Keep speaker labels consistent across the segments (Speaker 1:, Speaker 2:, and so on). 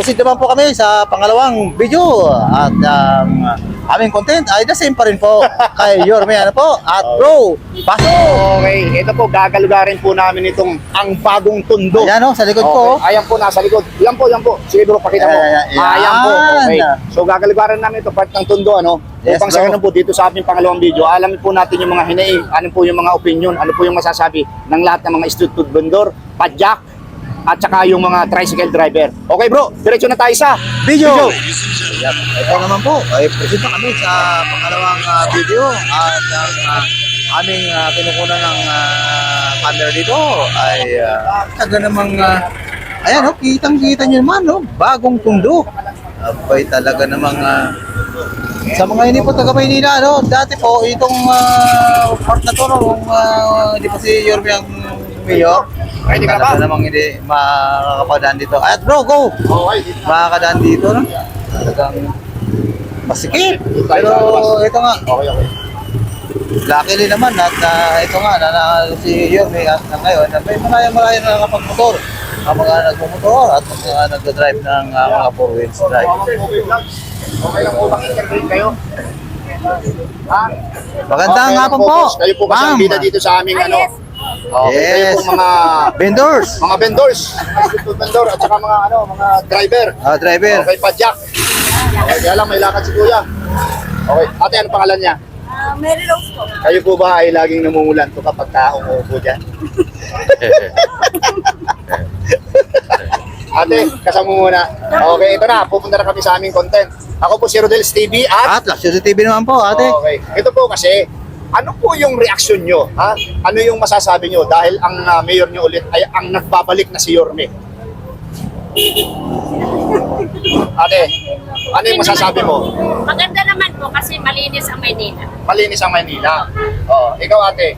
Speaker 1: proceed naman po kami sa pangalawang video. At ang aming content ay the same pa rin po kay Yorme ano po. At bro, pasok!
Speaker 2: Okay, ito po, gagalugarin po namin itong ang bagong tundo.
Speaker 1: Ayan o, sa likod ko.
Speaker 2: Okay, ayan po, nasa likod. Yan po, yan po. Sige bro, pakita mo.
Speaker 1: Ayan, ayan.
Speaker 2: Ayan po, okay. So gagalugarin namin ito, part ng tundo, ano?
Speaker 1: Yes,
Speaker 2: Upang sa po, dito sa ating pangalawang video, alamin po natin yung mga hinaing, ano po yung mga opinion, ano po yung masasabi ng lahat ng mga street food vendor, padyak, at saka yung mga tricycle driver. Okay bro, diretso na tayo sa
Speaker 1: Video! Yan. Ito naman po, ay present na kami sa pangalawang ah, video. At ang ah, aming uh, kinukunan ng ah, camera dito ay uh, taga namang ah, ayan o, kitang-kita nyo naman o, bagong tundo. Abay talaga namang ah, sa mga hindi po taga Maynila, no? Dati po, itong uh, part na to, no, kung ah, hindi pa si Yorme ang mayor,
Speaker 2: Ready ka na ba?
Speaker 1: namang hindi makakapadaan dito. At bro, go!
Speaker 2: Okay,
Speaker 1: makakadaan dito, no? Talagang masikip. Pero ito nga,
Speaker 2: okay, okay.
Speaker 1: luckily naman at ah, ito nga, na, na si Yorme at na ngayon, na may maraya maraya na nakapagmotor. Ang mga nagmumotor at mga nagdadrive ng ah, mga four wheels drive.
Speaker 2: Okay lang po bang interview kayo? Ha?
Speaker 1: Magandang
Speaker 2: Okay,
Speaker 1: hapon po.
Speaker 2: Kayo po kasi ang
Speaker 1: Ma'am.
Speaker 2: bida dito sa aming ano. Okay, kayo
Speaker 1: Yes.
Speaker 2: po mga
Speaker 1: Vendors,
Speaker 2: mga vendors, food vendor at saka mga ano, mga driver.
Speaker 1: ah, driver.
Speaker 2: Okay, padyak. Okay, kaya lang may lakad si Kuya. Okay, ate ano pangalan niya?
Speaker 3: Ah, Mary Rose po.
Speaker 2: Kayo po ba ay laging namumulan to kapag taong uupo dyan? Ate, kasama mo muna. Okay, ito na. Pupunta na kami sa aming content. Ako po si Rodels TV at
Speaker 1: At Luxury TV naman po, ate.
Speaker 2: Okay. Ito po kasi, ano po yung reaksyon nyo? Ha? Ano yung masasabi nyo? Dahil ang ah, mayor nyo ulit ay ang nagbabalik na si Yorme. Ate, ano yung masasabi mo?
Speaker 3: Maganda naman po kasi malinis ang Maynila.
Speaker 2: Malinis ang Maynila. Oh, ikaw ate,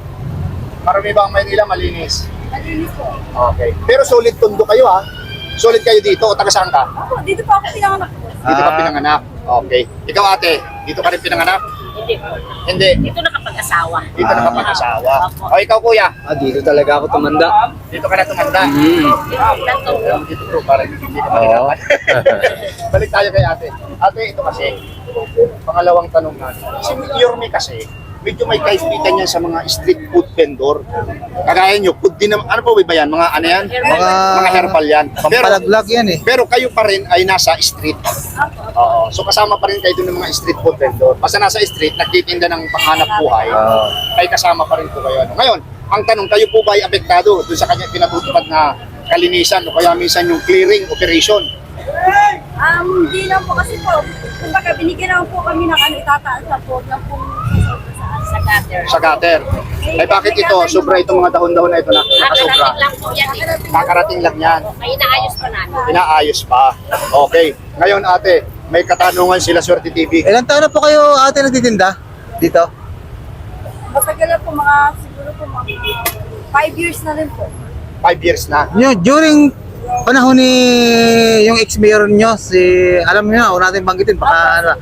Speaker 2: marami ba ang Maynila malinis?
Speaker 3: Malinis po.
Speaker 2: Okay. Pero solid tundo kayo ha? Solid kayo dito o taga saan ka?
Speaker 3: Ako, dito po ako pinanganak.
Speaker 2: Dito ka
Speaker 1: Ah.
Speaker 2: pinanganak. Okay. Ikaw ate, dito ka rin pinanganak?
Speaker 3: Hindi po.
Speaker 2: Hindi.
Speaker 3: Dito nakapag-asawa.
Speaker 2: Dito
Speaker 1: Ah.
Speaker 2: nakapag-asawa.
Speaker 3: Opo.
Speaker 2: O ikaw kuya,
Speaker 4: Ah, dito talaga ako tumanda.
Speaker 2: dito ka na tumanda.
Speaker 3: Po.
Speaker 2: Alam dito bro, para hindi
Speaker 1: Oo.
Speaker 2: mahirapan. Balik tayo kay ate. Ate, ito kasi, pangalawang tanong natin. Si Yorme kasi, medyo may kaibigan yan sa mga street food vendor. Kagaya nyo, food din naman, ano po ba yan? Mga ano yan?
Speaker 1: Mga,
Speaker 2: Mga herbal yan. Pero,
Speaker 1: pampalaglag yan eh.
Speaker 2: pero kayo pa rin ay nasa street. Oo. So kasama pa rin kayo dun ng mga street food vendor. Basta nasa street, nagtitinda ng panghanap buhay,
Speaker 1: Oo.
Speaker 2: ay kasama pa rin po kayo. Ano. Ngayon, ang tanong, kayo po ba ay apektado dun sa kanya pinatutupad na kalinisan o kaya minsan yung clearing operation?
Speaker 3: Um, hindi lang po kasi po. Kumbaga, binigyan naman po kami ng ano, itataas na po. Yung pong sa, gutter.
Speaker 2: sa gutter. Ay bakit ito? Sobra itong mga dahon-dahon na ito na nakasobra.
Speaker 3: Nakarating lang po yan eh.
Speaker 2: Kakarating lang yan.
Speaker 3: Kaya inaayos pa namin.
Speaker 2: Inaayos pa. Okay. Ngayon ate, may katanungan sila Swerte TV.
Speaker 1: Ilang taon na po kayo ate nagtitinda dito?
Speaker 3: Matagal na po mga, siguro po mga 5 years na rin po.
Speaker 2: Five years na.
Speaker 1: Nyo, during panahon ni yung ex-mayor nyo, si, alam niyo na, huwag natin banggitin, baka.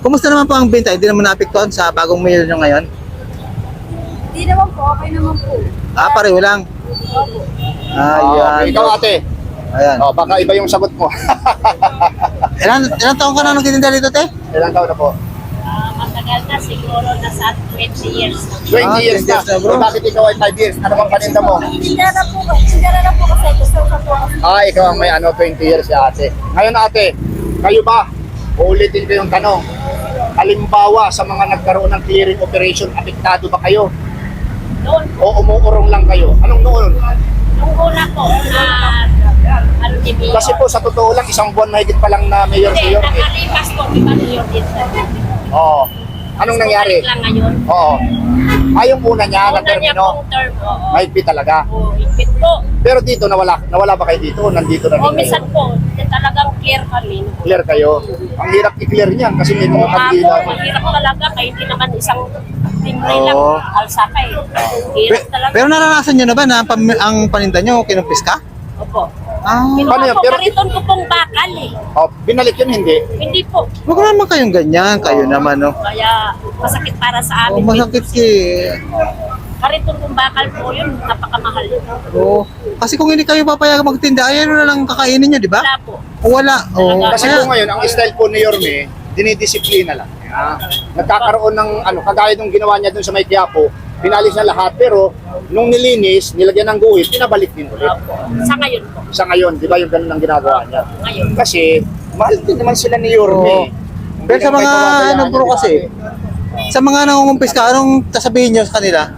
Speaker 1: Kumusta naman po ang benta? Hindi naman naapektuhan sa bagong mayor nyo ngayon?
Speaker 3: Hindi naman po, okay naman po.
Speaker 1: Ah, pareho lang.
Speaker 3: Opo.
Speaker 1: Ah,
Speaker 2: Okay.
Speaker 1: yan.
Speaker 2: Ikaw ate,
Speaker 1: Ayan.
Speaker 2: oh, baka iba yung sagot mo.
Speaker 1: Ilan, ilan taon ka na nagtitinda dito, te?
Speaker 2: Ilang taon na po?
Speaker 3: Ah, matagal na, siguro nasa 20 years na.
Speaker 2: 20
Speaker 1: Ah,
Speaker 2: years
Speaker 1: 20
Speaker 2: na.
Speaker 1: years na, bro.
Speaker 2: Eh, bakit ikaw ay 5 years? Ano bang paninda mo?
Speaker 3: Tindera po, tindera na po kasi gusto ko po.
Speaker 2: Ah, ikaw ang may ano, 20 years si ate. Ngayon ate, kayo ba? Uulitin ko yung tanong. Halimbawa sa mga nagkaroon ng clearing operation, apektado ba kayo?
Speaker 3: Noon,
Speaker 2: O umuurong lang kayo? Anong noon?
Speaker 3: nung una po, na ano ni Mio.
Speaker 2: Kasi po sa totoo lang, isang buwan mahigit pa lang na mayor
Speaker 3: Hindi,
Speaker 2: Yorme.
Speaker 3: nakalipas po, di ba Mio dito?
Speaker 2: Oo. Anong nangyari?
Speaker 3: Bumalik lang ngayon.
Speaker 2: Oo. Ay, yung una niya na
Speaker 3: Una niya
Speaker 2: termino,
Speaker 3: pong term, oo.
Speaker 2: mahigpit talaga.
Speaker 3: Oo, higpit po.
Speaker 2: Pero dito, nawala, nawala ba kayo dito? O Nandito na
Speaker 3: O,
Speaker 2: rin
Speaker 3: minsan
Speaker 2: kayo?
Speaker 3: po, hindi talagang clear kami.
Speaker 2: Clear kayo. Ang hirap i-clear niyan kasi may mga
Speaker 3: Ako,
Speaker 2: kabila.
Speaker 3: mahirap talaga, kaya hindi naman isang timbre lang,
Speaker 1: Oo.
Speaker 3: alsaka eh. Hirap
Speaker 1: Pe-
Speaker 3: talaga.
Speaker 1: pero naranasan nyo na ba na ang, pam- ang paninda nyo kinumpis ka?
Speaker 3: Opo.
Speaker 1: Ah,
Speaker 3: Kinuha
Speaker 2: Paano yan?
Speaker 3: po,
Speaker 2: Pero-
Speaker 3: kariton ko pong bakal eh.
Speaker 2: Oh, binalik yun, hindi.
Speaker 3: Hindi po.
Speaker 1: wag naman kayong ganyan. Kayo naman, no?
Speaker 3: Kaya masakit para sa
Speaker 1: Oh,
Speaker 3: amin.
Speaker 1: masakit eh.
Speaker 3: Kariton kung bakal po yun, napakamahal yun.
Speaker 1: Oo. Kasi kung hindi kayo papayag magtinda, ay ano na lang kakainin nyo, di ba?
Speaker 3: Wala po.
Speaker 1: O wala.
Speaker 3: Talaga.
Speaker 2: Kasi
Speaker 1: Kaya-
Speaker 2: po ngayon, ang style po ni Yorme, dinidisiplina lang. Ah, nagkakaroon ng ano, kagaya nung ginawa niya dun sa may Quiapo, pinalis na lahat, pero nung nilinis, nilagyan ng guhit, pinabalik din ulit.
Speaker 3: Sa ngayon po.
Speaker 2: Sa ngayon, di ba yung ganun ang ginagawa niya?
Speaker 3: Ngayon.
Speaker 2: Kasi, mahal din naman sila ni Yorme.
Speaker 1: Pero sa mga ano bro kasi, sa mga nangungumpis ka, anong sasabihin nyo sa kanila?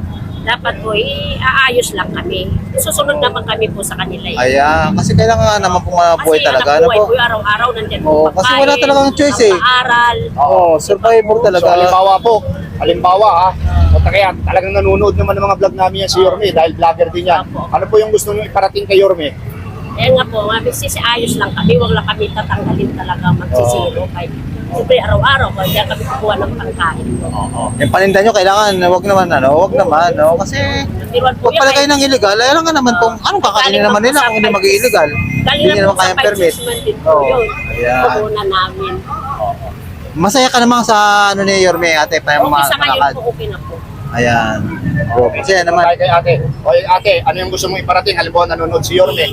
Speaker 3: Dapat po, iaayos lang kami. Susunod naman kami po sa kanila. Eh.
Speaker 1: Ayan, kasi kailangan nga naman pong mabuhay
Speaker 3: Kasi
Speaker 1: talaga.
Speaker 3: anak
Speaker 1: Ano
Speaker 3: buhay
Speaker 1: po?
Speaker 3: po, araw-araw nandyan
Speaker 1: Oo,
Speaker 3: po
Speaker 1: kasi wala talagang choice eh.
Speaker 3: Pag-aaral.
Speaker 1: Oo, survivor
Speaker 2: So,
Speaker 1: talaga.
Speaker 2: halimbawa po, halimbawa ha, o kaya talagang nanonood naman ng mga vlog namin yan si Yorme dahil vlogger din yan. Ano po yung gusto niyo iparating kay Yorme?
Speaker 3: Eh nga po, nga, ayos lang kami. Huwag lang kami tatanggalin talaga magsisiro. Kaya, siyempre araw-araw, kaya diyan kami kukuha ng pagkain.
Speaker 1: Yung paninda nyo, kailangan, wag naman, ano, wag naman, no? Kasi,
Speaker 3: Tiruan po
Speaker 1: wag pala kayo ng illegal, alam nga naman kung, anong kakainin naman nila kung hindi mag-illegal? Hindi
Speaker 3: na
Speaker 1: naman kayang permit.
Speaker 3: purchasement din po
Speaker 1: Oo.
Speaker 3: yun.
Speaker 1: Ayan.
Speaker 3: Pumuna namin.
Speaker 1: Masaya ka naman sa, ano ni Yorme, ate, pa yung
Speaker 3: Okay
Speaker 1: mga
Speaker 3: sa ngayon
Speaker 1: kalakad.
Speaker 3: po, okay na po.
Speaker 1: Ayan. Oo, masaya naman.
Speaker 2: Tayo kay ate. O ate, ano yung gusto mong iparating? Halimbawa nanonood si Yorme.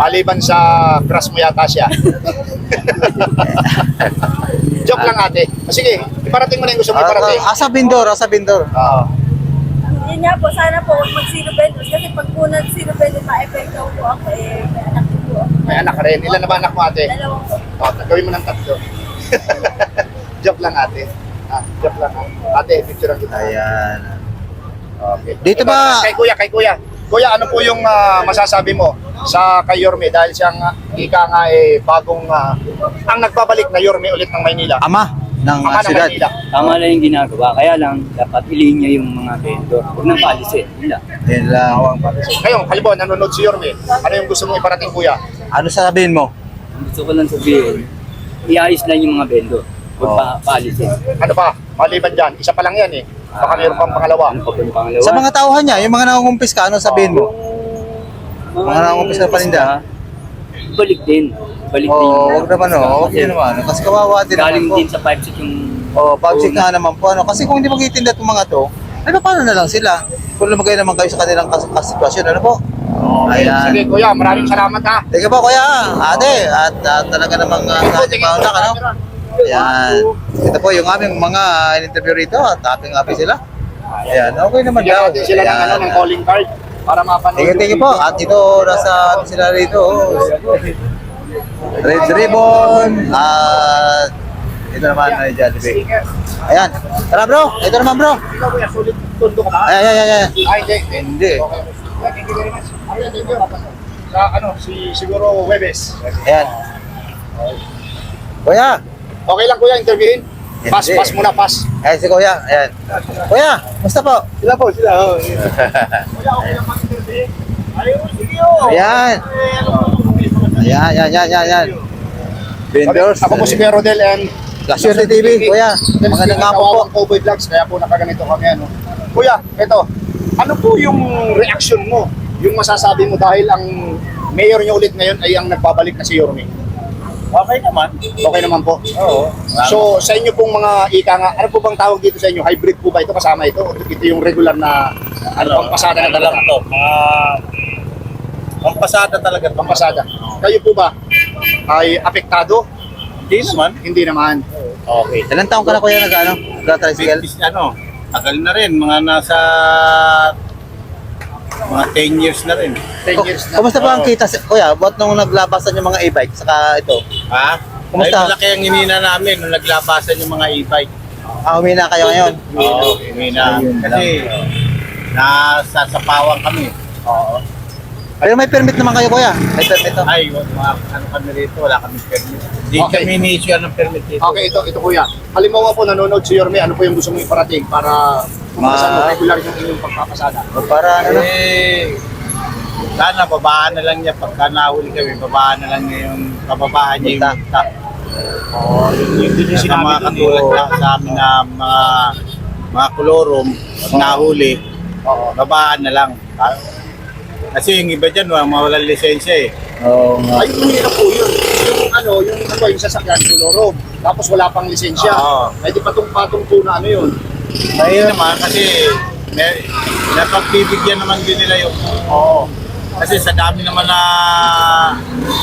Speaker 2: Maliban sa crush mo yata siya. Joke lang ate. O, Sige, iparating mo na yung gusto mong iparating.
Speaker 1: Ah, asa bindor, asa bindor.
Speaker 2: Oo.
Speaker 4: Yun nga po, sana po huwag mag-zero vendors kasi pag po nag-zero vendors, daw po ako eh, may anak din po ako.
Speaker 2: May anak ka rin. Ilan na ba anak mo ate?
Speaker 4: Dalawang po.
Speaker 2: O, gawin mo ng tatlo. joke lang ate. Ah, joke lang ha. Ate, picture kita.
Speaker 1: Ayan.
Speaker 2: Okay.
Speaker 1: Dito
Speaker 2: Ito,
Speaker 1: ba-
Speaker 2: Kay kuya, kay kuya. Kuya, ano po yung ah, masasabi mo sa kay Yorme dahil siyang uh, ika nga eh bagong ah, ang nagbabalik na Yorme ulit ng Maynila.
Speaker 1: Ama ng
Speaker 2: Ama
Speaker 1: uh,
Speaker 2: ng. Maynila.
Speaker 5: Tama lang yung ginagawa, kaya lang dapat ilinya yung mga vendor. Huwag nang paalisin. Yun lang.
Speaker 1: Yan lang.
Speaker 2: Ngayon, halimbawa nanonood si Yorme. Ano yung gusto mong iparating kuya?
Speaker 1: Ano sasabihin mo?
Speaker 5: Ang gusto ko lang sabihin, iayos lang yung mga vendor. Huwag
Speaker 1: Oo.
Speaker 5: pa paalisin.
Speaker 2: Ano pa? Maliban dyan, isa pa lang yan eh. Baka mayroon pang pangalawa.
Speaker 5: Ano pa ba yung pangalawa?
Speaker 1: Sa mga tauhan niya, yung mga nangungumpis ka, ano sabihin mo?
Speaker 5: Mga,
Speaker 1: nangungumpis na paninda.
Speaker 5: Balik din. Balik din.
Speaker 1: Oo,
Speaker 5: yung-
Speaker 1: wag naman, oh. Wag din naman. Kasi kawawa din
Speaker 5: Galing
Speaker 1: naman po.
Speaker 5: din sa 5 yung...
Speaker 1: Oh, public nga naman po. Ano, kasi kung hindi magtitinda itong mga to, ay paano na lang sila? Kung lumagay naman kayo sa kanilang kas- kas- sitwasyon, ano po? Ayan.
Speaker 2: Sige kuya, maraming salamat ha.
Speaker 1: Teka po, kuya, ate, at ah, talaga namang uh, sa ating maunlak, ano? Ayan. Ito po yung aming mga in-interview rito at ating happy sila. Ayan, okay naman
Speaker 2: Bigyan
Speaker 1: daw.
Speaker 2: natin sila ng, ano, ng calling card para mapanood.
Speaker 1: Thank you, thank you po. At ito, nasa ano sila rito. Red Ribbon. At ito naman ay Jollibee. Ayan. Tara bro. Ito naman bro.
Speaker 2: Tundo ka ba?
Speaker 1: Ay, ay, ay, ay.
Speaker 2: Ay, hindi.
Speaker 1: Hindi.
Speaker 2: Sa ano, si siguro Webes.
Speaker 1: Ayan. Kuya.
Speaker 2: Okay lang kuya, interviewin. Pass,
Speaker 1: Hindi.
Speaker 2: pass muna, pass.
Speaker 1: Ayan si Kuya. Ayan. Kuya, musta po?
Speaker 2: Sila po, sila. Oh. Kuya, okay lang mag-interview. Ayun, sige oh.
Speaker 1: Ayan. Ayan, ayan, ayan, ayan, ayan. Vendors.
Speaker 2: Ako po si Kuya Rodel and
Speaker 1: Laswerte TV, Kuya. Magandang nga po po.
Speaker 2: Cowboy Vlogs, kaya po nakaganito kami. Ano. Kuya, ito. Ano po yung reaction mo? Yung masasabi mo dahil ang mayor niyo ulit ngayon ay ang nagbabalik na si Yorme.
Speaker 6: Okay naman.
Speaker 2: Okay naman po.
Speaker 6: Oo.
Speaker 2: So, sa inyo pong mga ika nga, ano po bang tawag dito sa inyo? Hybrid po ba ito? Kasama ito? O ito yung regular na ano, pampasada na
Speaker 6: ano
Speaker 2: talaga?
Speaker 6: to? Ah, pampasada talaga to.
Speaker 2: Pampasada. Kayo po ba ay apektado?
Speaker 6: Hindi naman.
Speaker 2: Hindi naman.
Speaker 6: Okay.
Speaker 1: Ilan taong ka na Kuya nag ano? Nag-tricycle?
Speaker 6: Ano, tagal na rin. Mga nasa mga 10 years na rin.
Speaker 2: 10 years na.
Speaker 1: Kumusta ba ang kita, si- Kuya? Ba't nung naglabasan yung mga e-bike, saka ito?
Speaker 6: Ha?
Speaker 1: Kumusta?
Speaker 6: Ay, malaki ang hinina namin nung naglabasan yung mga e-bike.
Speaker 1: Ah, humina kayo ngayon?
Speaker 6: Oo, hinina.
Speaker 1: Ayun
Speaker 6: Kasi nasa sapawan kami. Oo.
Speaker 1: Pero may permit naman kayo, Kuya. May permit to.
Speaker 6: Ay, mga ano kami rito, wala kami permit. Hindi
Speaker 2: Okay.
Speaker 6: kami ni-issue ng permit dito.
Speaker 2: Okay, ito, ito kuya. Halimbawa po nanonood si Yorme, ano po yung gusto mong iparating para
Speaker 1: Ma-
Speaker 2: kumasa regular yung inyong pagpapasada?
Speaker 1: Para ano?
Speaker 6: Eh, sana babaan na lang niya pagka nahuli kami, babaan na lang niya yung bababaan niya yung multa. Oo, yun yun din yung
Speaker 2: sinabi
Speaker 6: mga katulad sa, sa amin na mga mga kolorum, pag nahuli, babaan na lang. Kasi yung iba dyan, mga mawalang lisensya eh.
Speaker 1: Oo nga.
Speaker 2: Ay, na po yun. Yung ano, yung ano, yung sasakyan, Loro. Tapos wala pang lisensya.
Speaker 6: Oo.
Speaker 2: Ay, di patong-patong po na ano yun.
Speaker 6: Mahirap naman kasi may, napagbibigyan naman din nila yung
Speaker 2: Oo.
Speaker 6: Kasi sa dami naman na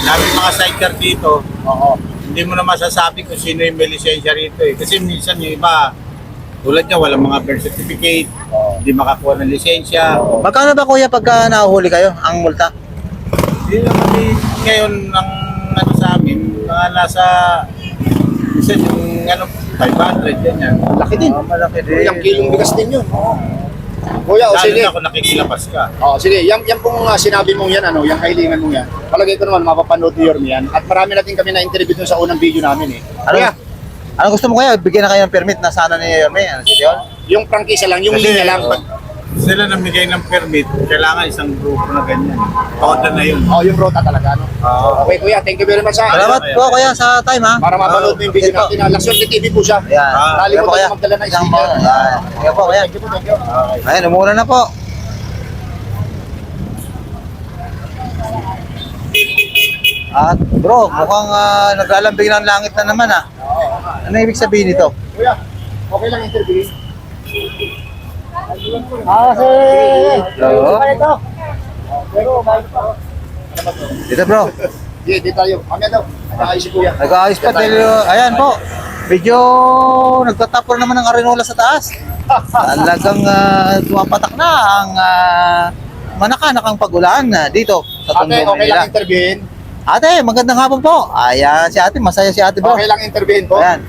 Speaker 6: dami mga sidecar dito,
Speaker 2: Oo.
Speaker 6: hindi mo na masasabi kung sino yung may lisensya rito eh. Kasi minsan yung iba, tulad niya, walang mga birth certificate, hindi makakuha ng lisensya.
Speaker 1: Magkano ba kuya pagka nahuli kayo ang multa?
Speaker 6: Hindi naman eh, ngayon ang ano sa amin, mga nasa minsan yung ano, 500 ganyan.
Speaker 2: Laki din.
Speaker 1: Ah, malaki din.
Speaker 2: Yung kilong bigas din yun. Kuya, o
Speaker 6: Lalo
Speaker 2: sige.
Speaker 6: na kung nakikilapas ka.
Speaker 2: Oh, sige, yan, yan pong uh, sinabi mong yan, ano, yung kahilingan mong yan. Palagay ko naman, mapapanood ni Yorme yan. At marami natin kami na-interview dun sa unang video namin eh.
Speaker 1: Ano?
Speaker 2: Kuya,
Speaker 1: Ano gusto mo kuya? Bigyan na kayo ng permit na sana ni Yorme. Ano si Dion?
Speaker 2: yung prangkisa lang, yung
Speaker 6: Kasi,
Speaker 2: linya lang.
Speaker 6: pag sila namigay ng permit, kailangan isang grupo na ganyan. Toda na yun.
Speaker 2: Oh, yung rota talaga, no?
Speaker 6: Oo.
Speaker 2: Okay, kuya, thank you very much. ha.
Speaker 1: Salamat po kuya sa time ha.
Speaker 2: Para mapanood mo yung video
Speaker 1: po.
Speaker 2: natin. na Laksyon TV po siya.
Speaker 1: Ayan.
Speaker 2: Ah, Nakalimutan
Speaker 1: kuya.
Speaker 2: magdala ng
Speaker 1: Isang
Speaker 2: sticker.
Speaker 1: po. Ayan. Sige po kuya.
Speaker 2: Thank you po, thank you.
Speaker 1: Ayan, umuna na po. At bro, mukhang uh, naglalambing ng langit na naman ah. Ano ibig sabihin nito?
Speaker 2: Kuya, okay lang interview.
Speaker 1: Ah, Hello?
Speaker 2: Pero, pa.
Speaker 1: Dito bro.
Speaker 2: Sige, di tayo. Mamaya daw. Nag-aayos si kuya.
Speaker 1: Nag-aayos pa. Ayan po. Medyo nagtatapor naman ng arenola sa taas. Talagang uh, tumapatak na ang uh, manakanakang pagulan na dito sa
Speaker 2: Ate,
Speaker 1: Tondo,
Speaker 2: okay lang interviewin.
Speaker 1: Ate, magandang hapon po. Ayan si ate, masaya si ate bro.
Speaker 2: Okay lang interviewin po.
Speaker 1: Ayan.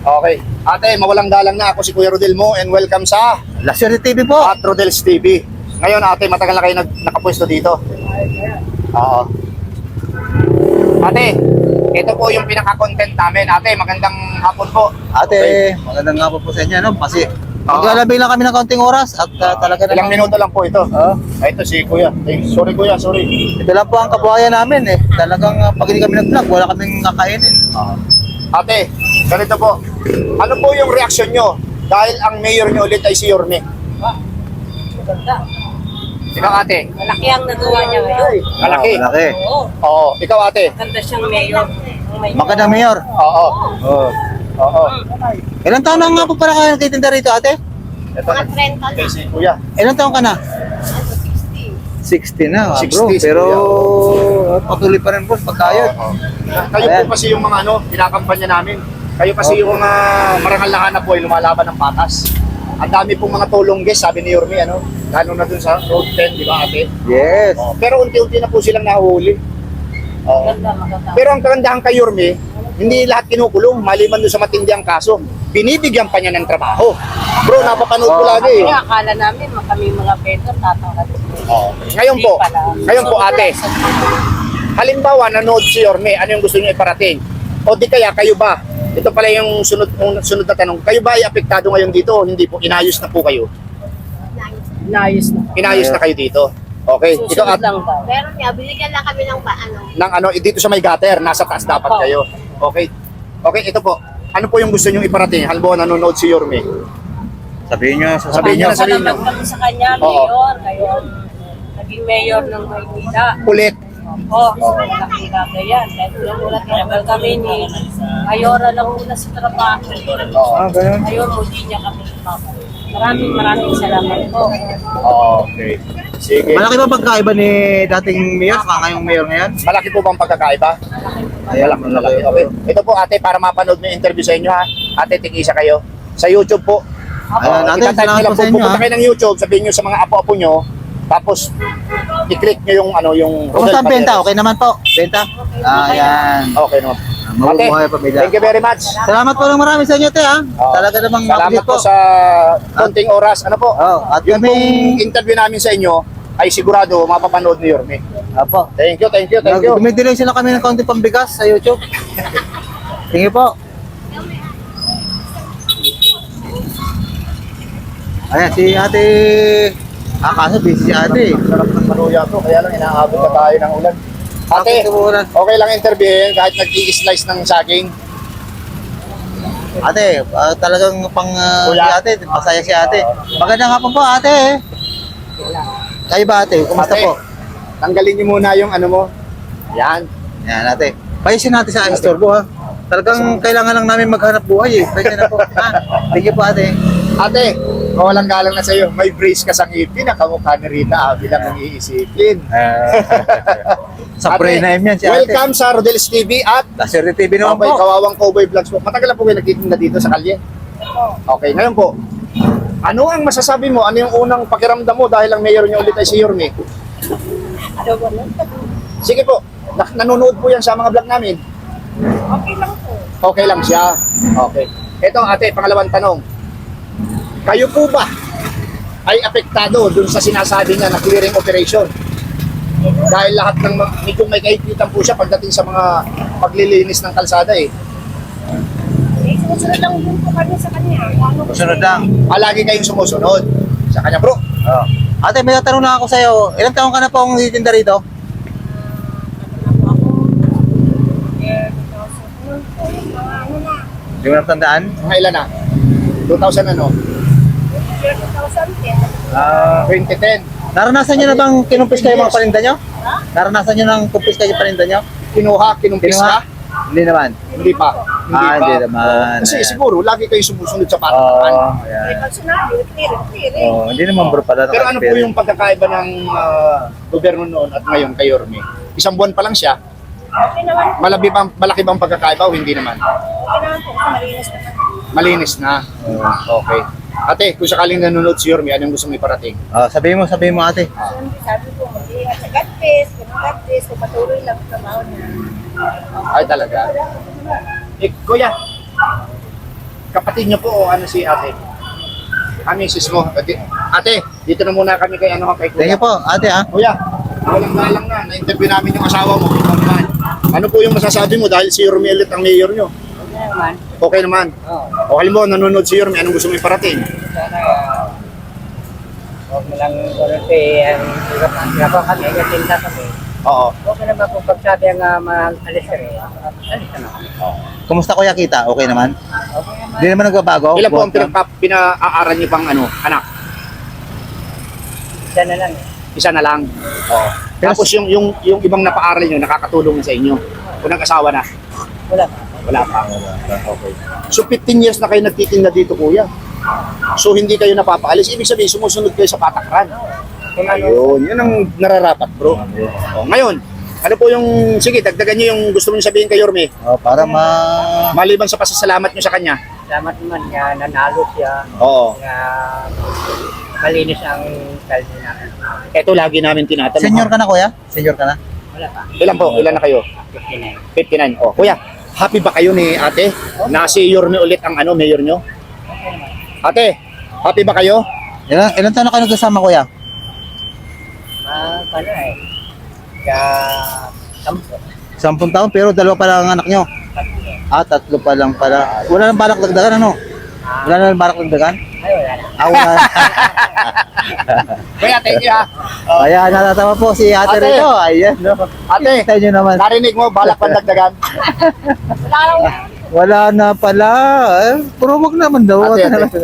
Speaker 2: Okay. Ate, mawalang galang na ako si Kuya Rodel mo and welcome sa
Speaker 1: Luxury TV po.
Speaker 2: at Rodel's TV. Ngayon ate, matagal na kayo nag nakapwesto dito. Oo. Ate, ito po yung pinaka-content namin. Ate, magandang hapon po.
Speaker 1: Ate, magandang hapon po sa inyo. No? Kasi maglalabing lang kami ng kaunting oras at uh, talaga
Speaker 2: Ilang minuto lang po ito.
Speaker 1: Oo.
Speaker 2: Ah, ito si Kuya. Sorry Kuya, sorry.
Speaker 1: ito lang po ang kabuhayan namin eh. Talagang uh, pag hindi kami nag-vlog, wala kaming kakainin.
Speaker 2: Ate, ganito po. Ano po yung reaksyon nyo? Dahil ang mayor nyo ulit ay si Yorme. Ikaw ate.
Speaker 4: Malaki ang nagawa niya ngayon.
Speaker 2: Malaki.
Speaker 1: Oh, malaki.
Speaker 4: Oo.
Speaker 2: Oo. Ikaw ate.
Speaker 4: Ganda siyang mayor.
Speaker 1: Magandang mayor.
Speaker 2: Oo.
Speaker 1: Oh.
Speaker 2: Oo.
Speaker 1: Ilang taon na nga po pala kayo nagtitinda rito ate?
Speaker 2: Ito na. Okay, si Kuya.
Speaker 1: Ilang taon ka na? 60 na, ah, bro.
Speaker 2: 60,
Speaker 1: Pero patuloy pa rin boss pagkayod.
Speaker 2: Oo. Kayo
Speaker 1: Ayan.
Speaker 2: po kasi yung mga ano, kinakampanya namin. Kayo kasi yung uh, marangal na hanap po ay lumalaban ng patas. Ang dami pong mga tulong guest, sabi ni Yorme, ano, lalo na dun sa Road 10, di ba ate?
Speaker 1: Yes.
Speaker 2: Oo. Pero unti-unti na po silang nahuli.
Speaker 4: Maganda.
Speaker 2: Pero ang kagandahan kay Yorme, hindi lahat kinukulong, maliban doon sa matindi ang kaso. Binibigyan pa niya ng trabaho. Bro, napapanood ko
Speaker 1: Oo.
Speaker 2: lagi. eh.
Speaker 4: Kaya akala namin, kami mga vendor, tatanggal.
Speaker 2: Oo. Ngayon po, ngayon po ate, halimbawa nanood si Yorme, ano yung gusto niyo iparating? O di kaya kayo ba? Ito pala yung sunod, yung sunod na tanong. Kayo ba ay apektado ngayon dito o hindi po? Inayos na po kayo?
Speaker 4: Inayos na.
Speaker 2: Inayos na kayo dito? Okay. Ito
Speaker 4: Susunod
Speaker 2: at
Speaker 4: lang daw.
Speaker 3: Meron nga, binigyan lang kami ng ba, ano,
Speaker 2: ng ano, eh, dito sa may gutter, nasa taas dapat
Speaker 4: Opo.
Speaker 2: kayo. Okay. Okay, ito po. Ano po yung gusto niyo iparating? Halimbawa nanonood si Yorme.
Speaker 1: Sabihin nyo,
Speaker 2: Sabihin niyo na, sabihin niyo.
Speaker 4: Sa kanya,
Speaker 2: Oo.
Speaker 4: mayor. Ngayon, naging mayor ng Maynila.
Speaker 2: Ulit.
Speaker 4: Opo, malaking bagay yan. Dahil unang-una tinanggal kami ni Mayora lang una sa trabaho.
Speaker 2: Oo.
Speaker 1: Ah, ganun.
Speaker 4: Ngayon, hindi niya kami napapal. Maraming maraming salamat po.
Speaker 2: Okay. Sige.
Speaker 1: Malaki ba pagkaiba ni dating mayor sa ngayong mayor ngayon?
Speaker 2: Malaki po bang pagkakaiba?
Speaker 1: Ayan,
Speaker 2: Malaki, malaki. Okay. Ito po ate, para mapanood mo yung interview sa inyo ha. Ate, tigisa kayo. Sa YouTube po.
Speaker 1: Ayan,
Speaker 2: Oo,
Speaker 1: ate,
Speaker 2: itatype
Speaker 1: salamat
Speaker 2: nyo lang
Speaker 1: po sa inyo,
Speaker 2: Pupunta
Speaker 1: ha.
Speaker 2: kayo ng YouTube, sabihin nyo sa mga apo-apo nyo, tapos i-click nyo yung ano, yung...
Speaker 1: Kumusta ang benta? Okay naman po. Benta? Ayan.
Speaker 2: Okay naman.
Speaker 1: Mabubuhay pa pamilya.
Speaker 2: thank you very much.
Speaker 1: Salamat po ng marami sa inyo, te, ha?
Speaker 2: Oo.
Speaker 1: Talaga namang
Speaker 2: Salamat
Speaker 1: makulit
Speaker 2: po sa konting oras. Ano po?
Speaker 1: Oh, at
Speaker 2: yung
Speaker 1: kami...
Speaker 2: interview namin sa inyo ay sigurado mapapanood ni Yorme.
Speaker 1: Apo.
Speaker 2: Thank you, thank you, thank you.
Speaker 1: Nag-delay sila kami ng kaunting pambigas sa YouTube. Tingin po. Ayan, si ate... Ah, kaso busy si ate.
Speaker 2: Sarap ng maruya to, kaya lang inaabot na tayo ng ulan. Ate, okay lang interviewin kahit nag-i-slice ng saging.
Speaker 1: Ate, ah, talagang pang ah, si ate, masaya si ate. Magandang hapon po, ate. Kayo ba ate? Kumusta
Speaker 2: Ate,
Speaker 1: po?
Speaker 2: Tanggalin niyo muna yung ano mo. Yan.
Speaker 1: Yan ate. Payisin natin sa istorbo ha. Talagang kailangan lang namin maghanap buhay eh. Pwede na po. Ha? Thank you po ate.
Speaker 2: Ate, mawalang galang na sa'yo. May brace ka sa ngipin. Ang kamukha ni Rita Avila kung iisipin.
Speaker 1: Sa
Speaker 2: Ate,
Speaker 1: pre name yan si ate.
Speaker 2: Welcome sa Rodel's TV at
Speaker 1: Lasir TV naman
Speaker 2: Okay,
Speaker 1: po.
Speaker 2: Kawawang Cowboy Vlogs po. Matagal na po kayo nagtitinda dito sa kalye? Okay, ngayon po. Ano ang masasabi mo? Ano yung unang pakiramdam mo dahil ang mayor niyo ulit ay si Yorme? Sige po, nak- nanonood po yan sa mga vlog namin.
Speaker 3: Okay lang po.
Speaker 2: Okay lang siya. Okay. Ito ate, pangalawang tanong. Kayo po ba ay apektado dun sa sinasabi niya na clearing operation? Dahil lahat ng mga, medyo may kahipitan po siya pagdating sa mga paglilinis ng kalsada eh.
Speaker 3: Eh, sumusunod lang din po kami sa kanya. Ano
Speaker 1: Sunod lang.
Speaker 2: Ah, lagi kayong sumusunod sa kanya bro.
Speaker 1: Oh. Ate, may tatanong lang ako sa'yo. Ilang taong ka na po ang titinda rito?
Speaker 3: Eh, ano po, mga ano na,
Speaker 1: Hindi mo natandaan?
Speaker 2: Mga ilan na? 2000 ano?
Speaker 3: 30,000
Speaker 1: Ah.
Speaker 2: 2010.
Speaker 1: naranasan nyo na bang kinumpis kayo mga paninda nyo? Naranasan nyo nang kumpis kayo paninda nyo?
Speaker 2: Kinuha, kinumpis
Speaker 1: Kinuha?
Speaker 2: na?
Speaker 1: Hindi naman.
Speaker 2: Hindi pa. Hindi
Speaker 1: Ah,
Speaker 2: pa.
Speaker 1: hindi naman.
Speaker 2: Kasi
Speaker 1: Ayan.
Speaker 2: siguro, lagi kayo sumusunod sa
Speaker 1: Oo.
Speaker 2: patakaran.
Speaker 3: Eh,
Speaker 1: ayan. Oh, hindi naman bro pala.
Speaker 2: Pero ano po yung pagkakaiba ng ah, gobyerno noon at ngayon kay Yorme? Isang buwan pa lang siya,
Speaker 3: Okay naman,
Speaker 2: malaki bang, malaki bang pagkakaiba o hindi naman?
Speaker 3: okay naman po. Malinis naman.
Speaker 2: Malinis na. Okay. Ate, kung sakaling nanonood si Yorme, anong gusto mo iparating?
Speaker 1: Oh, sabihin mo, sabihin mo ate.
Speaker 3: Sabi ko, mag-iingat sa God bless, kung God bless, kung patuloy lang sa trabaho niya.
Speaker 2: Ay talaga. Eh, kuya, kapatid niyo po o ano si ate? Ah, misis mo. Ate, ate, dito na muna kami kay ano kay
Speaker 1: Thank
Speaker 2: kuya.
Speaker 1: you po, ate ah.
Speaker 2: Kuya, walang galang na. Na-interview namin yung asawa mo. Naman. Ano po yung masasabi mo dahil si Yorme ulit ang mayor nyo?
Speaker 5: Okay naman. Oo.
Speaker 2: Okay mo, nanonood si Yorme. Anong gusto mo iparating?
Speaker 5: Sana huwag mo lang kurente ang hirap ang hirap kami, yung tinda kami.
Speaker 2: Oo.
Speaker 5: Okay naman kung pagsabi ang uh, mag-alis ka rin, alis ka na.
Speaker 1: Kumusta kuya kita? Okay naman?
Speaker 5: Okay naman.
Speaker 1: Hindi naman nagbabago?
Speaker 2: Ilan po ang pinagpa, pinaaral niyo pang ano, anak?
Speaker 5: Isa na lang eh.
Speaker 2: Isa na lang. Oo. Tapos yung, yung, yung ibang napaaral niyo, nakakatulong sa inyo. Kung nag-asawa na.
Speaker 5: Wala pa.
Speaker 2: Wala pa. Okay. So 15 years na kayo nagtitinda dito, kuya. So hindi kayo napapaalis. Ibig sabihin, sumusunod kayo sa
Speaker 5: ano,
Speaker 2: Ayun, yun ang nararapat, bro. O, ngayon, ano po yung, sige, dagdagan niyo yung gusto niyo sabihin kay Yorme.
Speaker 1: Oh, para ma...
Speaker 2: Maliban sa pasasalamat niyo sa kanya.
Speaker 5: salamat naman nga nanalo siya,
Speaker 2: Oo.
Speaker 5: nga malinis ang saldi namin.
Speaker 2: Ito lagi namin tinatanong.
Speaker 1: Senior ka na kuya? Senior ka na?
Speaker 5: Wala pa.
Speaker 2: Ilan po? Ilan na kayo?
Speaker 5: 59.
Speaker 2: 59. O, kuya, happy ba kayo ni ate? Na si Yorme ulit ang ano, mayor nyo? Ate, happy ba kayo?
Speaker 1: Ilan, ilan taon na kayo nagkasama kuya?
Speaker 5: Ah, paano eh? Kaya, sampo.
Speaker 1: Sampung taon pero dalawa pa lang ang anak nyo. Ah, tatlo pa lang pala. Wala nang balak dagdagan ano? Wala nang balak dagdagan?
Speaker 5: Ay, na.
Speaker 1: Ah, wala.
Speaker 2: Kuya, thank you ha.
Speaker 1: Ayan, natatawa po si ate,
Speaker 2: Ate.
Speaker 1: rito. Ayan, no.
Speaker 2: Ate,
Speaker 1: Kita nyo naman.
Speaker 2: narinig mo, balak pandagdagan.
Speaker 3: Wala lang.
Speaker 1: Wala na pala. Eh, pero wag naman daw.
Speaker 2: Ate, ate.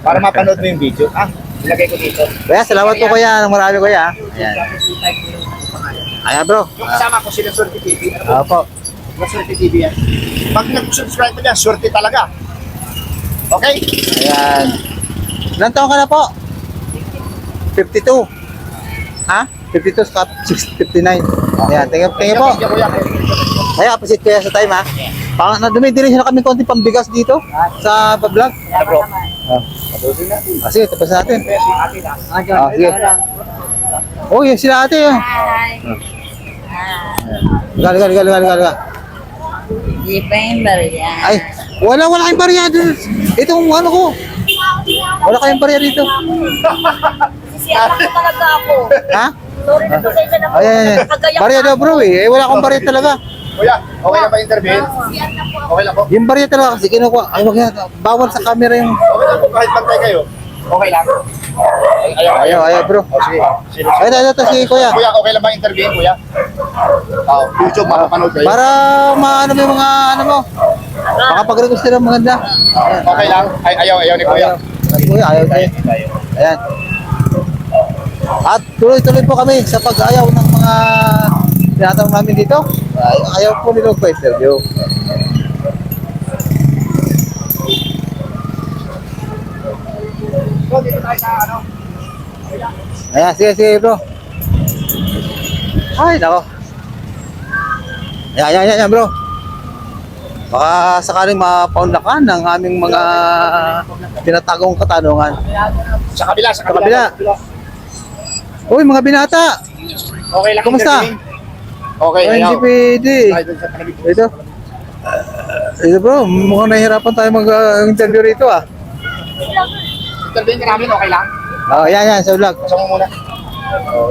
Speaker 2: Para mapanood mo yung video. Ah, ilagay ko dito.
Speaker 1: Kuya, salamat po kuya. Ng marami kuya. Ayan. Ayan bro.
Speaker 2: Yung kasama ko sila Swerte TV. Ano po?
Speaker 1: Opo.
Speaker 2: Yung Swerte TV yan. Pag nag-subscribe mo dyan, swerte talaga. Okay?
Speaker 1: Ayan. Ilan taon ka na po? 52. Ha? 52 ka 59. Ayan, tingin, tingin po. Ay, appreciate kuya sa time ha. Pang, na, dumidiretso na kami konti pambigas dito sa vlog.
Speaker 2: Ah, bro.
Speaker 1: Ah,
Speaker 2: Tapusin natin.
Speaker 1: ah, sige, tapos natin.
Speaker 5: Ah,
Speaker 1: Ah, sige. Oh, yes, sila ate. ah.
Speaker 3: Hi.
Speaker 1: Liga, liga, liga, liga, liga.
Speaker 3: Hindi pa yung barya.
Speaker 1: Ay, wala, wala kayong barya. Itong ano ko. Wala kayong barya dito.
Speaker 3: Sisiyakan ko talaga ako.
Speaker 1: Ha?
Speaker 3: Sorry na pasensya na po.
Speaker 1: Ay, ay, ay.
Speaker 3: Nakagayak
Speaker 1: Barya
Speaker 3: na
Speaker 1: daw bro eh. Eh, wala akong barya talaga.
Speaker 2: Kuya, okay lang ba interview?
Speaker 3: Sisiyakan na po.
Speaker 2: Okay lang po.
Speaker 1: Yung barya talaga kasi kinukuha. Ay, wag yan. Bawal sa camera yung...
Speaker 2: Okay lang po, kahit bantay kayo. Okay lang. Ay, ayaw,
Speaker 1: Ayaw, ayaw bro.
Speaker 2: Oh, sige. Sino?
Speaker 1: Ay, ito, ito, si kuya.
Speaker 2: Kuya, okay lang ba interview, kuya? Oh, YouTube, mapapanood kayo.
Speaker 1: Para maano mo yung mga ano mo. Makapag-request ka ng maganda.
Speaker 2: Okay lang? Ay, ayaw, ayaw ni kuya.
Speaker 1: Ay, kuya, ayaw tayo. Ayan. At tuloy-tuloy po kami sa pag-ayaw ng mga tinatanong namin dito. Ay, ayaw po nila po interview.
Speaker 2: Tayo sa ano.
Speaker 1: Ayan, sige, sige bro. Ay, nako. Ayan, ayan, ayan, ayan, bro. Baka sakaling mapaunlakan ng aming mga tinatagong katanungan.
Speaker 2: Sa kabila, sa
Speaker 1: Sa
Speaker 2: kabila.
Speaker 1: Uy, mga binata!
Speaker 2: Okay lang.
Speaker 1: Kumusta?
Speaker 2: Okay,
Speaker 1: pwede.
Speaker 2: Tayo dun sa panamig.
Speaker 1: Ito. Ito bro, mukhang nahihirapan tayo mag-interview rito ah.
Speaker 2: Interviewin ka namin, okay lang?
Speaker 1: Oh, yan, yan, sa vlog.
Speaker 2: Gusto mo muna.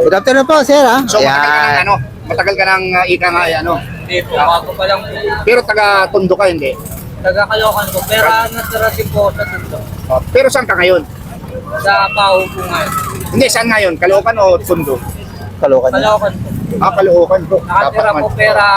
Speaker 1: Good afternoon po, sir ah.
Speaker 2: So, matagal ka ng ano, matagal ka ng uh, ika nga, eh, ano.
Speaker 5: Hindi po, bago pa lang po.
Speaker 2: Pero taga Tondo ka, hindi.
Speaker 5: Taga-Kalokan po, pero natira din po sa Tundo.
Speaker 2: Oh, Pero saan ka ngayon?
Speaker 5: Sa Pao po ngayon.
Speaker 2: Hindi, saan ngayon? Caloocan o Tondo?
Speaker 1: Kalokan niya.
Speaker 5: Kalokan po.
Speaker 2: Ah, Caloocan bro.
Speaker 5: Nakatira
Speaker 2: Dapat
Speaker 5: po,
Speaker 2: man.
Speaker 5: pera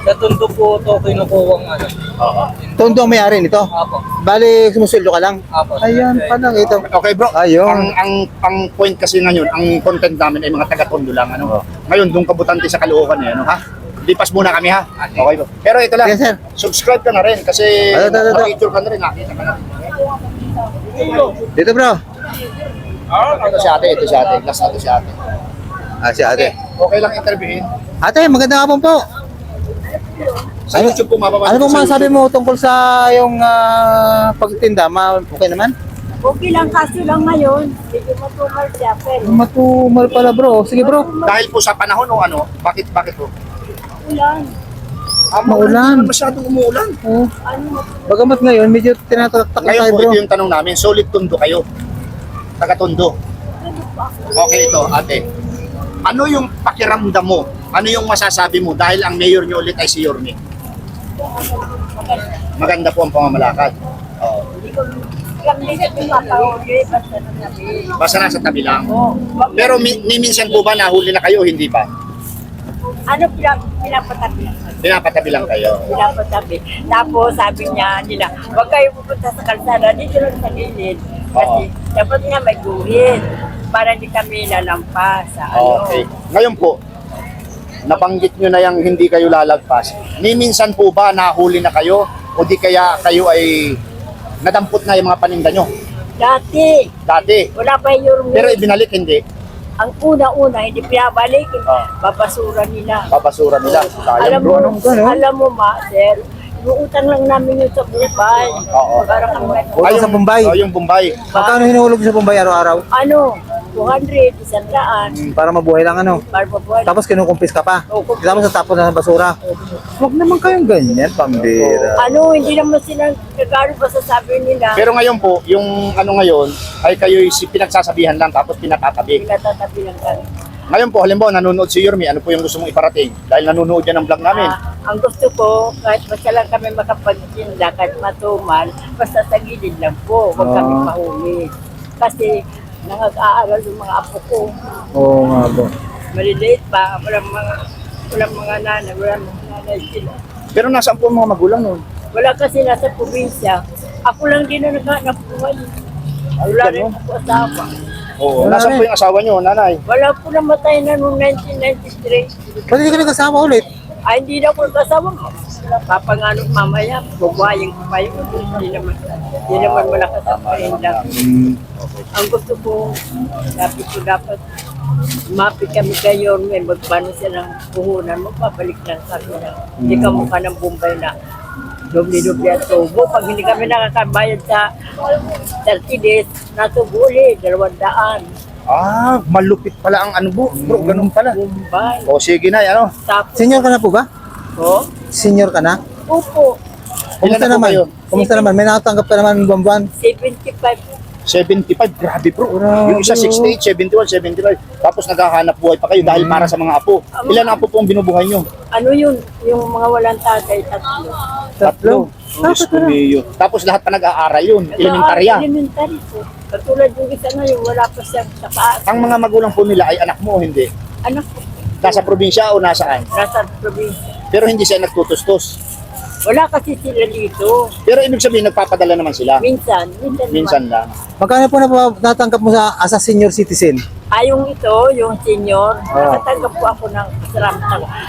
Speaker 5: sa Tundo po ito kinukuwang ano.
Speaker 2: Oo.
Speaker 1: Tondo ang may-ari nito.
Speaker 5: Apo.
Speaker 1: Bali, sumusuldo ka lang.
Speaker 5: Apo.
Speaker 1: Ayan, palang ito.
Speaker 2: Okay bro,
Speaker 1: Ayun.
Speaker 2: ang, ang pang point kasi ngayon, ang content namin ay mga taga-tondo lang. Ano? Ngayon, doon kabutante sa Caloocan eh, ano, ha? Lipas muna kami ha. Okay bro. Pero ito lang,
Speaker 1: Yes, sir.
Speaker 2: subscribe ka na rin kasi
Speaker 1: Ito, ito, ito.
Speaker 2: picture ka na rin, nakita ka na.
Speaker 1: Dito bro.
Speaker 2: Ito si ate, ito si ate. Last na si ate.
Speaker 1: Ah, si ate.
Speaker 2: Okay lang interviewin.
Speaker 1: Ate, magandang hapon po.
Speaker 2: Sa
Speaker 1: Ano-
Speaker 2: YouTube po mapapasok.
Speaker 1: Ano pong
Speaker 2: sa
Speaker 1: masabi mo tungkol sa yung ah, pagtinda? Ma okay naman?
Speaker 3: Okay lang kaso lang ngayon. Medyo matumal siya. Pero
Speaker 1: Matumal pala bro. Sige bro.
Speaker 2: Dahil po sa panahon o ano, bakit, bakit po?
Speaker 3: ulan.
Speaker 2: Ah,
Speaker 1: Maulan.
Speaker 2: Masyadong umuulan.
Speaker 1: Oh.
Speaker 3: Ano?
Speaker 1: Bagamat ngayon, medyo tinataktak na
Speaker 2: Ngayon
Speaker 1: tayo
Speaker 2: po,
Speaker 1: bro.
Speaker 2: ito yung tanong namin. Solid tundo kayo. Taga-tondo. Okay ito, ate. Ano yung pakiramdam mo? Ano yung masasabi mo dahil ang mayor nyo ulit ay si Yorme? Maganda po ang pamamalakad. Oo.
Speaker 3: Basta
Speaker 2: nasa tabi lang. Pero mi, ni minsan po ba nahuli na kayo, hindi pa?
Speaker 3: ano pinap pinapatabi?
Speaker 2: Pinapatabi lang kayo.
Speaker 3: Pinapatabi. Tapos sabi niya nila, huwag kayo pupunta sa kalsada, dito lang sa gilid. Kasi dapat nga may guhit para hindi kami lalampas sa ano.
Speaker 2: Okay. Ngayon po, nabanggit nyo na yung hindi kayo lalagpas. Ni minsan po ba nahuli na kayo o di kaya kayo ay nadampot na yung mga paninda nyo?
Speaker 3: Dati,
Speaker 2: Dati.
Speaker 3: wala pa yung
Speaker 2: Pero ibinalik hindi.
Speaker 3: ang una-una, hindi pinabalik,
Speaker 2: Ah.
Speaker 3: babasura nila.
Speaker 2: Babasura nila. Sayang
Speaker 3: alam
Speaker 2: bro.
Speaker 3: mo,
Speaker 2: Anong
Speaker 1: ganun?
Speaker 3: alam mo ma, sir, inuutang lang namin yun sa Bupay.
Speaker 2: Oo.
Speaker 3: Para kami,
Speaker 1: Utang sa Bombay.
Speaker 2: Oh, yung Bombay.
Speaker 1: Magkano hinuhulog sa Bombay araw-araw?
Speaker 3: ano, 200, isang daan,
Speaker 1: Para mabuhay lang ano.
Speaker 3: para mabuhay.
Speaker 1: Tapos kinukumpis ka pa.
Speaker 3: Oo, kumpis.
Speaker 1: Tapos sa tapon na ng basura. Huwag naman kayong ganyan, pambira.
Speaker 3: Ano, hindi naman sila nagkano ba sasabi nila,
Speaker 2: Pero ngayon po, yung ano ngayon, ay kayo si pinagsasabihan lang tapos pinatatabi.
Speaker 3: pinatatabi lang kami.
Speaker 2: Ngayon po, halimbawa, nanonood si Yormi, ano po yung gusto mong iparating? Dahil nanonood yan ng vlog namin.
Speaker 3: Ah, ang gusto ko, kahit basta lang kami makapagtinda, kahit matumal, basta sa gilid lang po, huwag kami
Speaker 1: Ah.
Speaker 3: mahuli. Kasi nag-aaral yung mga apo ko.
Speaker 1: Oo nga bro.
Speaker 3: Maliliit pa, walang mga, walang mga nanay, walang mga nanay sila.
Speaker 2: Pero nasaan po ang mga magulang nun?
Speaker 3: Wala kasi nasa probinsya. Ako lang din na naghanap buhay. Wala rin ako asawa.
Speaker 2: Oo.
Speaker 1: Wala
Speaker 2: Nasaan po yung asawa nyo, nanay?
Speaker 3: Wala po namatay na noong 1993.
Speaker 1: Ba't hindi ka nagkasama ulit?
Speaker 3: Ay, hindi na ako kasama ko. Papanganong mamaya, bubuhayin ko pa yun. Hindi naman, hindi naman malakas ang pahinda. Ang gusto ko, dapat ko dapat mapit kami kayo may magpano sila ng puhunan mo, papalik lang sa akin na hindi ka mukha ng Bombay na doble-doble at tubo. Pag hindi kami nakakabayad sa 30 days, natubo ulit, dalawang daan.
Speaker 2: Ah, malupit pala ang ano bro. Bro, ganun pala.
Speaker 3: Bombay.
Speaker 2: O sige na, ano?
Speaker 3: Tapos,
Speaker 1: Senior ka na po ba?
Speaker 3: Oh,
Speaker 1: Senior ka na?
Speaker 3: upo,
Speaker 1: Kumusta
Speaker 2: Ilan na po
Speaker 1: naman?
Speaker 2: kayo?
Speaker 1: Kumusta naman? May nakatanggap ka naman buwan-buwan?
Speaker 3: 75
Speaker 2: 75, grabe bro.
Speaker 1: Grabe,
Speaker 2: Yung isa
Speaker 1: oh.
Speaker 2: 68, 71, 75. Tapos naghahanap buhay pa kayo dahil para sa mga apo. Ilan ang apo po ang binubuhay nyo?
Speaker 3: ano yun, yung mga walang tatay, tatlo.
Speaker 1: Tatlo.
Speaker 2: Diyos ko niyo. Tapos lahat pa nag-aaral yun. Elementarya.
Speaker 3: Elementary po. Katulad yung isa ngayon, wala pa siyang sa taas.
Speaker 2: Ang mga magulang po nila ay anak mo o hindi?
Speaker 3: Anak ko,
Speaker 2: Nasa probinsya o nasaan?
Speaker 3: nasa probinsya.
Speaker 2: Pero hindi siya nagtutustos.
Speaker 3: Wala kasi sila dito.
Speaker 2: Pero ibig sabihin, nagpapadala naman sila.
Speaker 3: Minsan, minsan,
Speaker 2: Minsan
Speaker 3: naman.
Speaker 2: lang.
Speaker 1: Magkano po na po natanggap mo sa as a senior citizen?
Speaker 3: Ah, yung ito, yung senior,
Speaker 1: Oo.
Speaker 3: nakatanggap po ako ng ng...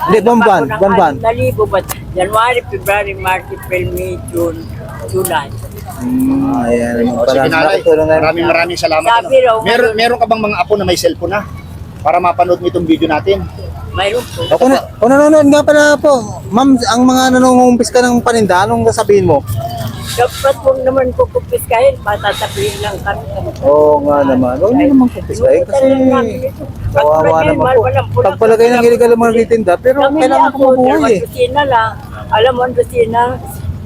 Speaker 1: Hindi, buwan-buwan, buwan-buwan.
Speaker 3: Nalibo ba? January, February, March, April, May, June, July.
Speaker 1: Hmm, ayan
Speaker 2: O,
Speaker 1: pala.
Speaker 2: sige nanay, maraming maraming salamat.
Speaker 3: Sabi
Speaker 2: ano.
Speaker 3: raw,
Speaker 2: Meron,
Speaker 3: ngayon-
Speaker 2: meron ka bang mga apo na may cellphone na? Para mapanood mo itong video natin.
Speaker 3: Mayroon po.
Speaker 1: O, kung, na, kung nanonood nga pala po, ma'am, ang mga nanungumpis ka ng paninda, anong sasabihin mo?
Speaker 3: Dapat huwag naman ko kupiskahin, patatapihin lang kami.
Speaker 1: Oo nga naman. Huwag niyo naman kumpiskahin kasi kawawa naman po. Pagpalagay ng illegal ang mga nagtitinda, pero kailangan po mabuhay eh.
Speaker 3: Kusina lang. Alam mo, ang kusina,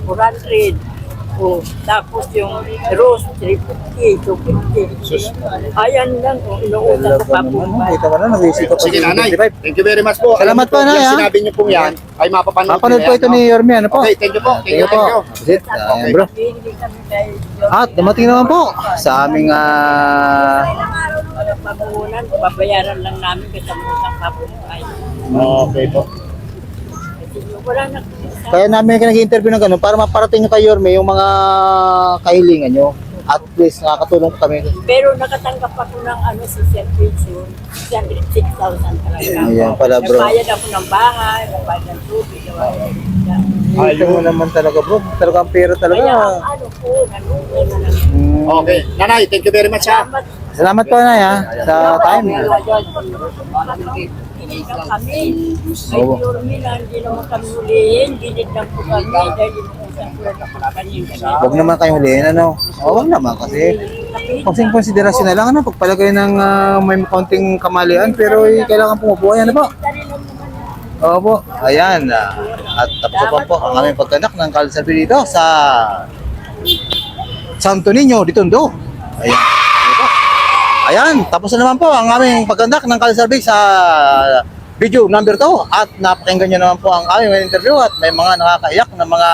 Speaker 3: 400. Oh, tapos yung rose, 350, 250. Ayan lang, oh, inuutan ko pa po.
Speaker 1: kita mo na, nag-iisip ka pa
Speaker 2: Sige
Speaker 1: sa
Speaker 2: nanay,
Speaker 1: 25.
Speaker 2: thank you very much po.
Speaker 1: Salamat
Speaker 2: Alam
Speaker 1: po,
Speaker 2: niyo
Speaker 1: Nay,
Speaker 2: Yung sinabi niyo po yan, ay mapapanood
Speaker 1: Mapanood
Speaker 2: niyo
Speaker 1: po ito ni Yorme, ano po?
Speaker 2: Okay, thank you po. Thank you, thank you.
Speaker 1: That's it. Ayan, bro. At dumating naman po sa aming ah,
Speaker 3: Pamunan, babayaran lang namin kasama sa pabuhay.
Speaker 2: Okay po.
Speaker 3: Wala na
Speaker 1: kaya namin nag-interview ng ganun para maparating nyo kay Yorme yung mga kahilingan nyo. At least nakakatulong kami.
Speaker 3: Pero nakatanggap ako ng ano sa pension, 6,000 talaga.
Speaker 1: Ayan pala, bro.
Speaker 3: Nabayad ako ng bahay, nabayad ng tubig,
Speaker 1: mo naman talaga bro. Talaga ang pera
Speaker 3: Kaya
Speaker 1: talaga.
Speaker 3: ang ano po, nanunay na lang.
Speaker 1: Mm.
Speaker 2: Okay. Nanay, thank you very much ha.
Speaker 3: Salamat.
Speaker 1: Salamat po na ya sa time.
Speaker 3: Ginit lang kami. Ay,
Speaker 1: Oo.
Speaker 3: Yormi na, hindi naman kami hulihin. Ginit lang po kami dahil yung isang pula na kakanin kami.
Speaker 1: Huwag naman kayo hulihin ano. O wag naman kasi. Pag konsiderasyon na lang ano, pagpalagay ng ah, may konting kamalian pero eh, kailangan pumubuhay ano po. Opo, ayan. ah, at tapos pa po ang aming pagkanak ng kalsabi dito sa Santo Niño, Ditondo. Ayan. Ayan po. Ayan, tapos na naman po ang aming pagkanak ng kalsabi sa video number 2 at napakinggan nyo naman po ang aming interview at may mga nakakaiyak na mga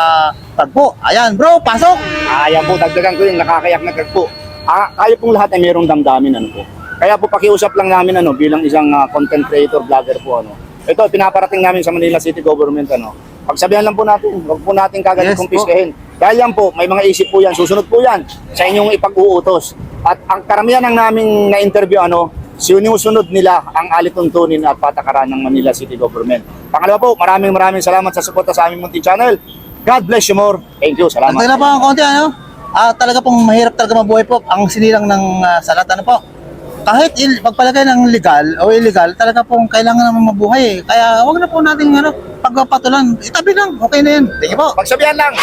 Speaker 1: tagpo. Ayan bro, pasok!
Speaker 2: Ayan po, dagdagan ko yung nakakayak na tagpo. Ah, kayo pong lahat ay mayroong damdamin ano po. Kaya po pakiusap lang namin ano bilang isang ah, content creator vlogger po ano. Ito pinaparating namin sa Manila City Government ano. Pagsabihan lang po natin, huwag po natin kagad
Speaker 1: Yes
Speaker 2: yes, kumpiskahin. Dahil yan po, may mga isip po yan, susunod po yan sa inyong ipag-uutos. At ang karamihan ng naming na-interview ano, sinusunod nila ang alituntunin at patakaran ng Manila City Government. Pangalawa po, maraming maraming salamat sa suporta sa aming munting channel. God bless you more. Thank you. Salamat.
Speaker 1: Dagdag na po ang konti ano. Ah, talaga pong mahirap talaga mabuhay po ang sinilang ng ah, salat ano po. Kahit il, pagpalagay ng legal o illegal, talaga pong kailangan naman mabuhay eh. Kaya wag na po natin ano, pagpapatulan. Itabi lang, okay na yan. Thank you po.
Speaker 2: Pagsabihan lang.